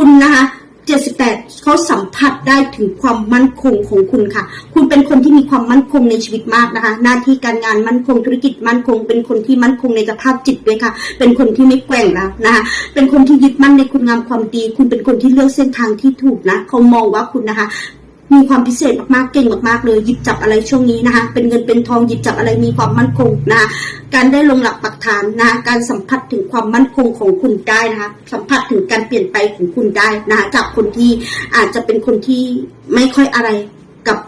คุณนะคะ78เขาสัมผัสได้ถึงความมั่นคงของคุณค่ะ คุณเป็นคนที่มีความมั่นคงในชีวิตมากนะคะ หน้าที่การงานมั่นคงธุรกิจมั่นคง เป็นคนที่มั่นคงในสภาพจิตด้วยค่ะ เป็นคนที่ไม่แกว่งแล้วนะคะเป็นคนที่ยึดมั่นในคุณงามความดี คุณเป็นคนที่เลือกเส้นทางที่ถูกนะเขามองว่าคุณนะคะ มีความพิเศษมากๆ เก่งมากๆ เลยหยิบจับอะไรช่วงนี้นะคะ เป็นเงินเป็นทองหยิบจับอะไรมีความมั่นคงนะคะ การได้ลงหลักปักฐานนะคะการสัมผัสถึงความมั่นคงของคุณได้นะคะ สัมผัสถึงการเปลี่ยนไปของคุณได้นะคะ จากคนที่อาจจะเป็นคนที่ไม่ค่อยอะไรกับ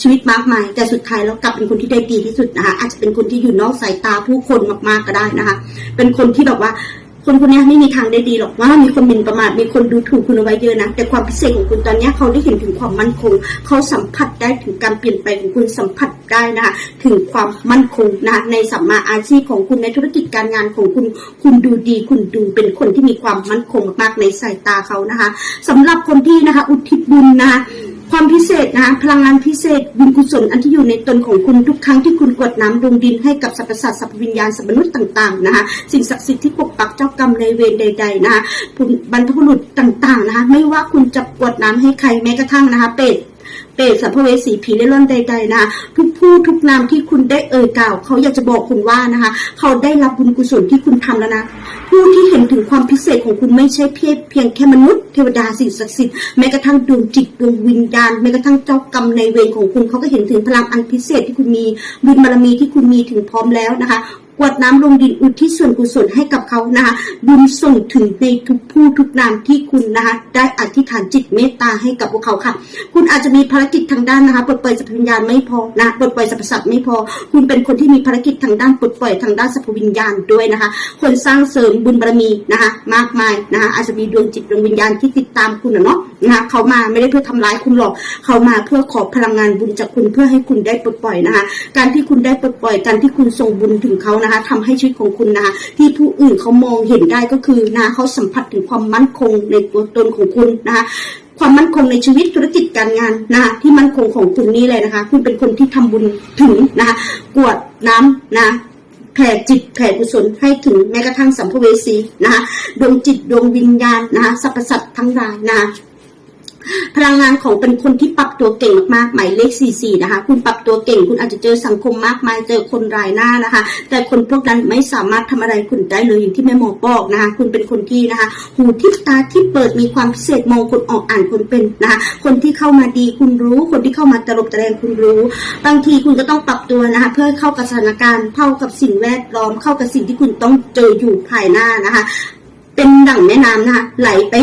ชีวิตมากมาย แต่สุดท้ายแล้วกลับเป็นคนที่ได้ดีที่สุดนะคะ อาจจะเป็นคนที่อยู่นอกสายตาผู้คนมากๆก็ได้นะคะ เป็นคนที่แบบว่า คนคนนี้ไม่มีทางได้ดีหรอกว่ามีคนหมินประมาทมีคนดูถูกคุณเอาไว้เยอะนะแต่ความพิเศษของคุณตอนนี้เขาได้เห็นถึงความมั่นคง เขาสัมผัสได้ถึงการเปลี่ยนแปลงของคุณสัมผัสได้นะคะถึงความมั่นคงนะในสัมมาอาชีพของคุณในธุรกิจการงานของคุณ คุณดูดี คุณดูเป็นคนที่มีความมั่นคงมากๆในสายตาเขานะคะสำหรับคนที่นะคะ อุทิศบุญนะคะ ความพิเศษนะคะพลังงานพิเศษบุญกุศลอันที่อยู่ในตนของคุณทุกครั้งที่คุณกวดน้ำลงดินให้กับสรรพสัตว์สรรพวิญญาณสรรพมนุษย์ต่างๆนะคะสิ่งศักดิ์สิทธิ์ที่ปกปักเจ้ากรรมในเวรใด ๆ นะคะบรรพบุรุษต่างๆนะคะไม่ว่าคุณจะกวดน้ำให้ใครแม้กระทั่งนะคะเป็ด เปรตสัมภเวสีผีเล่ร่อนใด ๆนะคะทุกผู้ทุกนามที่คุณได้เอ่ยกล่าว เขาอยากจะบอกคุณว่านะคะ เขาได้รับบุญกุศลที่คุณทำแล้วนะผู้ที่เห็นถึงความพิเศษของคุณไม่ใช่เพียงเพียงแค่มนุษย์เทวดาสิ่งศักดิ์สิทธิ์แม้กระทั่งดวงจิตดวงวิญญาณแม้กระทั่งเจ้ากรรมในเวรของคุณเขาก็เห็นถึงพลังอันพิเศษที่คุณมีบุญบารมีที่คุณมีถึงพร้อมแล้วนะคะ กวดน้ำลงดินอุทิศส่วนกุศลให้กับเขานะคะบุญส่งถึงในทุกผู้ทุกนามที่คุณนะคะได้อธิษฐานจิตเมตตาให้กับพวกเขาค่ะ คุณอาจจะมีภารกิจทางด้านนะคะปลดปล่อยสัพพวิญญาณไม่พอนะปลดปล่อยสรรพสัตว์ไม่พอ คุณเป็นคนที่มีภารกิจทางด้านปลดปล่อยทางด้านสัพพวิญญาณด้วยนะคะคนสร้างเสริมบุญบารมีนะคะมากมายนะคะอาจจะมีดวงจิตดวงวิญญาณที่ติดตามคุณนะเนาะนะคะเขามาไม่ได้เพื่อทำร้ายคุณหรอก เขามาเพื่อขอพลังงานบุญจากคุณเพื่อให้คุณได้ปลดปล่อยนะคะการที่คุณได้ปลดปล่อยการที่คุณส่งบุญถึงเขานะคะทำให้ชีวิตของคุณนะคะที่ผู้อื่นเขามองเห็นได้ก็คือนะเขาสัมผัสถึงความมั่นคงในตัวตนของคุณนะคะความมั่นคงในชีวิตธุรกิจการงานนะคะที่มั่นคงของคุณนี่เลยนะคะ คุณเป็นคนที่ทำบุญถึงนะคะกวดน้ำนะแผ่จิตแผ่กุศลให้ถึงแม้กระทั่งสัมภเวสีนะคะดวงจิตดวงวิญญาณนะคะสรรพสัตว์ทั้งหลายนะคะ ลังงานของเป็นคนที่ปรับตัวเก่งมากๆหมายเลข 44 นะคะ คุณปรับตัวเก่ง คุณอาจจะเจอสังคมมากมาย เจอคนรายหน้านะคะ แต่คนพวกนั้นไม่สามารถทำอะไรคุณได้เลยอย่างที่แม่หมอบอกนะคะ คุณเป็นคนที่นะคะ หูทิพตาที่เปิดมีความพิเศษมองคนออกอ่านคนเป็นนะคะ คนที่เข้ามาดีคุณรู้ คนที่เข้ามาตลบตะแลงคุณรู้ บางทีคุณก็ต้องปรับตัวนะคะ เพื่อเข้ากับสถานการณ์ เข้ากับสิ่งแวดล้อม เข้ากับสิ่งที่คุณต้องเจออยู่ภายหน้านะคะ เป็นดั่งแม่น้ำนะคะ ไหลไป